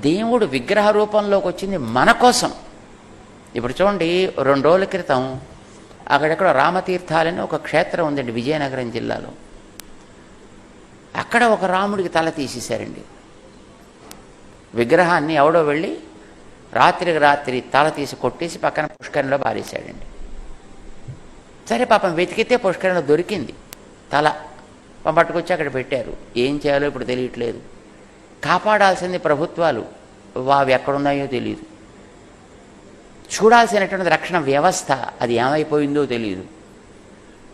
దేవుడు విగ్రహ రూపంలోకి వచ్చింది మన కోసం. ఇప్పుడు చూడండి రెండు రోజుల క్రితం అక్కడెక్కడ రామతీర్థాలని ఒక క్షేత్రం ఉందండి విజయనగరం జిల్లాలో. అక్కడ ఒక రాముడికి తల తీసేశారండి. విగ్రహాన్ని ఎవడో వెళ్ళి రాత్రికి రాత్రి తల తీసి కొట్టేసి పక్కన పుష్కరంలో పారేశాడండి. సరే పాపం వెతికితే పుష్కరంలో దొరికింది. తల పట్టుకొచ్చి అక్కడ పెట్టారు. ఏం చేయాలో ఇప్పుడు తెలియట్లేదు. కాపాడాల్సింది ప్రభుత్వాలు. అవి ఎక్కడున్నాయో తెలియదు చూడాల్సినటువంటి రక్షణ వ్యవస్థ అది ఏమైపోయిందో తెలియదు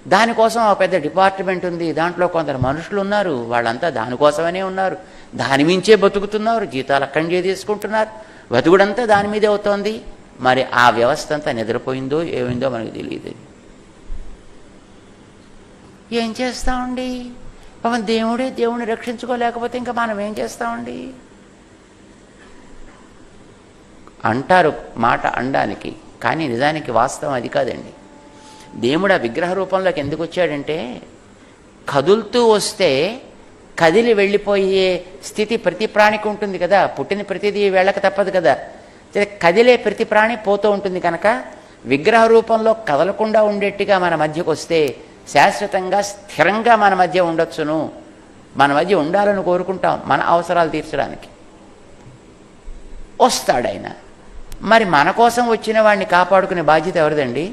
దానికోసం ఒక పెద్ద డిపార్ట్మెంట్ ఉంది. దాంట్లో కొందరు మనుషులు ఉన్నారు. వాళ్ళంతా దానికోసమనే ఉన్నారు. దాని మించే బతుకుతున్నారు. జీతాలు అక్కడి తీసుకుంటున్నారు. బతుకుడంతా దాని మీదే అవుతోంది. మరి ఆ వ్యవస్థ అంతా నిద్రపోయిందో ఏమైందో మనకు తెలియదు. ఏం చేస్తామండి? పాపం దేవుడే దేవుని రక్షించుకోలేకపోతే ఇంకా మనం ఏం చేస్తామండి? అంటారు మాట అనడానికి కానీ నిజానికి వాస్తవం అది కాదండి. దేవుడు ఆ విగ్రహ రూపంలోకి ఎందుకు వచ్చాడంటే కదులుతూ వస్తే కదిలి వెళ్ళిపోయే స్థితి ప్రతి ప్రాణికి ఉంటుంది కదా. పుట్టిన ప్రతిదీ వెళ్ళక తప్పదు కదా. కదిలే ప్రతి ప్రాణి పోతూ ఉంటుంది కనుక విగ్రహ రూపంలో కదలకుండా ఉండేట్టుగా మన మధ్యకు వస్తే శాశ్వతంగా స్థిరంగా మన మధ్య ఉండొచ్చును. మన మధ్య ఉండాలని కోరుకుంటాం మన అవసరాలు తీర్చడానికి. వస్తాడాయన. మరి మన కోసం వచ్చిన వాడిని కాపాడుకునే బాధ్యత ఎవరిదండి?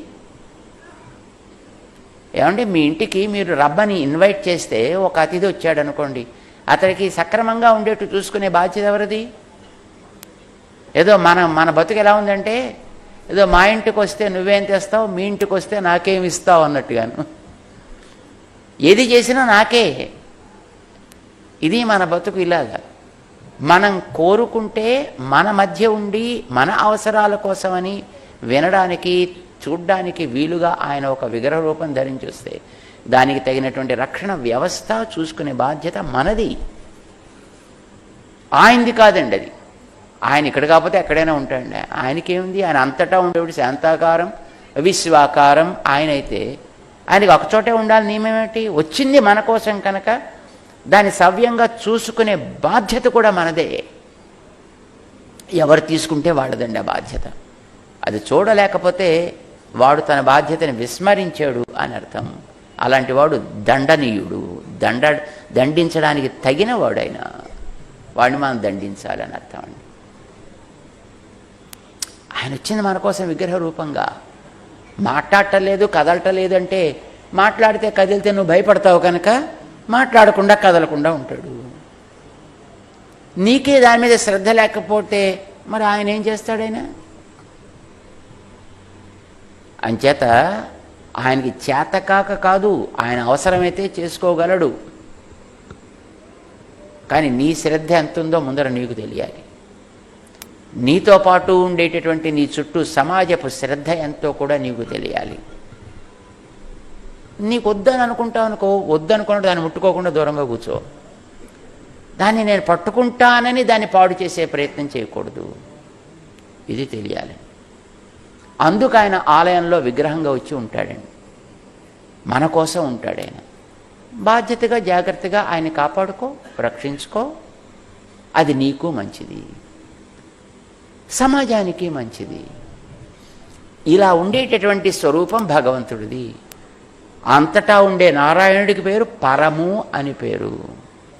ఏమంటే మీ ఇంటికి మీరు రబ్బని ఇన్వైట్ చేస్తే ఒక అతిథి వచ్చాడు అనుకోండి అతనికి సక్రమంగా ఉండేట్టు చూసుకునే బాధ్యత ఎవరిది? ఏదో మన మన బతుకు ఎలా ఉందంటే ఏదో మా ఇంటికి వస్తే నువ్వేం తెస్తావు మీ ఇంటికి వస్తే నాకేం ఇస్తావు అన్నట్టుగాను. ఏది చేసినా నాకే. ఇది మన బతుకు ఇలాగా మనం కోరుకుంటే మన మధ్య ఉండి మన అవసరాల కోసమని వినడానికి చూడ్డానికి వీలుగా ఆయన ఒక విగ్రహ రూపం ధరించి వస్తే దానికి తగినటువంటి రక్షణ వ్యవస్థ చూసుకునే బాధ్యత మనది. ఆయనది కాదండి అది. ఆయన ఇక్కడ కాకపోతే ఎక్కడైనా ఉంటాడండి. ఆయనకేముంది? ఆయన అంతటా ఉండేవాడు శాంతాకారం విశ్వాకారం ఆయన అయితే ఆయనకి ఒకచోటే ఉండాలి నియమేమిటి వచ్చింది మన కోసం కనుక దాన్ని సవ్యంగా చూసుకునే బాధ్యత కూడా మనదే. ఎవరు తీసుకుంటే వాళ్ళదండి ఆ బాధ్యత. అది చూడలేకపోతే వాడు తన బాధ్యతని విస్మరించాడు అని అర్థం. అలాంటి వాడు దండనీయుడు. దండ దండించడానికి తగిన వాడైనా వాడిని మనం దండించాలని అర్థం అండి. ఆయన వచ్చింది మన కోసం విగ్రహ రూపంగా. మాట్లాడటలేదు కదలటలేదు అంటే మాట్లాడితే కదిలితే నువ్వు భయపడతావు కనుక మాట్లాడకుండా కదలకుండా ఉంటాడు. నీకే దాని మీద శ్రద్ధ లేకపోతే మరి ఆయన ఏం చేస్తాడైనా అంచేత ఆయనకి చేతకాక కాదు ఆయన అవసరమైతే చేసుకోగలడు. కానీ నీ శ్రద్ధ ఎంత ఉందో ముందర నీకు తెలియాలి. నీతో పాటు ఉండేటటువంటి నీ చుట్టూ సమాజపు శ్రద్ధ ఎంతో కూడా నీకు తెలియాలి. నీకు వద్దని అనుకుంటావు అనుకో వద్దనుకున్నట్టు దాన్ని ముట్టుకోకుండా దూరంగా కూర్చో. దాన్ని నేను పట్టుకుంటానని దాన్ని పాడు చేసే ప్రయత్నం చేయకూడదు. ఇది తెలియాలి. అందుకు ఆయన ఆలయంలో విగ్రహంగా వచ్చి ఉంటాడండి. మన కోసం ఉంటాడు ఆయన. బాధ్యతగా జాగ్రత్తగా ఆయన కాపాడుకో రక్షించుకో. అది నీకు మంచిది. సమాజానికి మంచిది. ఇలా ఉండేటటువంటి స్వరూపం భగవంతుడిది. అంతటా ఉండే నారాయణుడికి పేరు పరము అని పేరు.